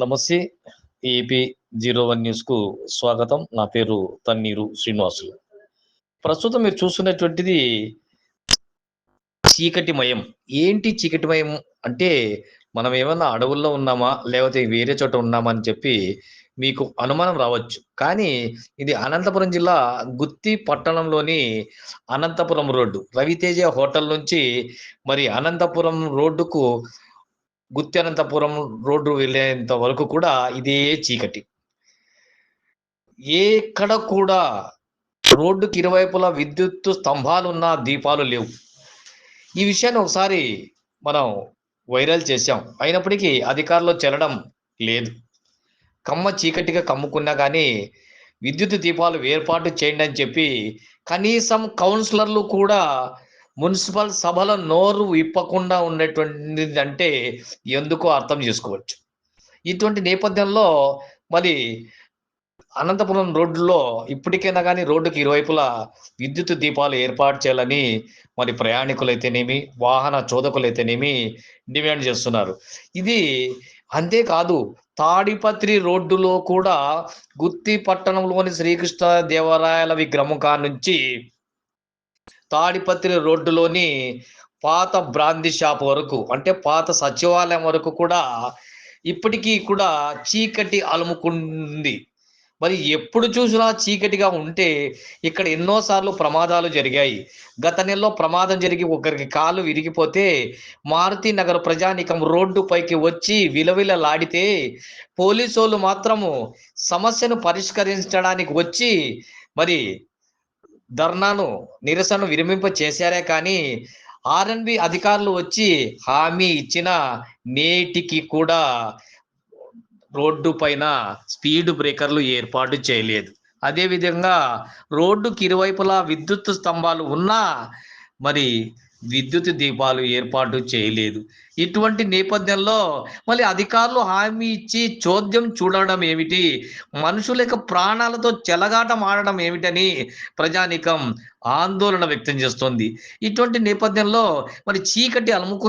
నమస్తే. AP zero one న్యూస్కు స్వాగతం. నా పేరు తన్నీరు శ్రీనివాసులు ప్రస్తుతం మీరు చూస్తున్నటువంటిది చీకటిమయం ఏంటి చీకటిమయం అంటే మనం ఏమన్నా అడవుల్లో ఉన్నామా? లేకపోతే వేరే చోట ఉన్నామా అని చెప్పి మీకు అనుమానం రావచ్చు. కానీ ఇది అనంతపురం జిల్లా గుత్తి పట్టణంలోని అనంతపురం రోడ్డు. రవితేజ హోటల్ నుంచి మరి అనంతపురం రోడ్డుకు గుత్తి అనంతపురం రోడ్డు వెళ్ళేంత వరకు కూడా ఇదే చీకటి. ఎక్కడ కూడా రోడ్డుకి ఇరువైపులా విద్యుత్ స్తంభాలు ఉన్న దీపాలు లేవు. ఈ విషయాన్ని ఒకసారి మనం వైరల్ చేశాం. అయినప్పటికీ అధికారులు చెల్లడం లేదు. కమ్మ చీకటిగా కమ్ముకున్నా కానీ విద్యుత్ దీపాలు ఏర్పాటు చేయండి అని చెప్పి కనీసం కౌన్సిలర్లు కూడా మున్సిపల్ సభల నోరు విప్పకుండా ఉన్నటువంటిది అంటే ఎందుకో అర్థం చేసుకోవచ్చు. ఇటువంటి నేపథ్యంలో మరి అనంతపురం రోడ్డులో ఇప్పటికైనా కానీ రోడ్డుకి ఇరువైపులా విద్యుత్ దీపాలు ఏర్పాటు చేయాలని మరి ప్రయాణికులైతేనేమి వాహన చోదకులైతేనేమి డిమాండ్ చేస్తున్నారు. ఇది అంతేకాదు తాడిపత్రి రోడ్డులో కూడా గుత్తి పట్టణంలోని శ్రీకృష్ణ దేవరాయల విగ్రహం కా నుంచి తాడిపత్రి రోడ్డులోని పాత బ్రాందీ షాప్ వరకు అంటే పాత సచివాలయం వరకు కూడా ఇప్పటికీ కూడా చీకటి అలుముకుంది. మరి ఎప్పుడు చూసినా చీకటిగా ఉంటే ఇక్కడ ఎన్నోసార్లు ప్రమాదాలు జరిగాయి. గత నెలలో ప్రమాదం జరిగి ఒకరికి కాలు విరిగిపోతే మారుతి నగర ప్రజానికం రోడ్డు పైకి వచ్చి విలవిలలాడితే పోలీసు మాత్రము సమస్యను పరిష్కరించడానికి వచ్చి మరి ధర్నాను నిరసన విరమింప చేశారే కానీ ఆర్ఎన్బి అధికారులు వచ్చి హామీ ఇచ్చిన నేటికి కూడా రోడ్డు పైన స్పీడ్ బ్రేకర్లు ఏర్పాటు చేయలేదు. అదేవిధంగా రోడ్డుకి ఇరువైపులా విద్యుత్ స్తంభాలు ఉన్నా మరి విద్యుత్ దీపాలు ఏర్పాటు చేయలేదు. ఇటువంటి నేపథ్యంలో మళ్ళీ అధికారులు హామీ ఇచ్చి చోద్యం చూడడం ఏమిటి? మనుషుల యొక్క ప్రాణాలతో చెలగాటం ఆడడం ఏమిటని ప్రజానికం ఆందోళన వ్యక్తం చేస్తోంది. ఇటువంటి నేపథ్యంలో మరి చీకటి అలుముకుంది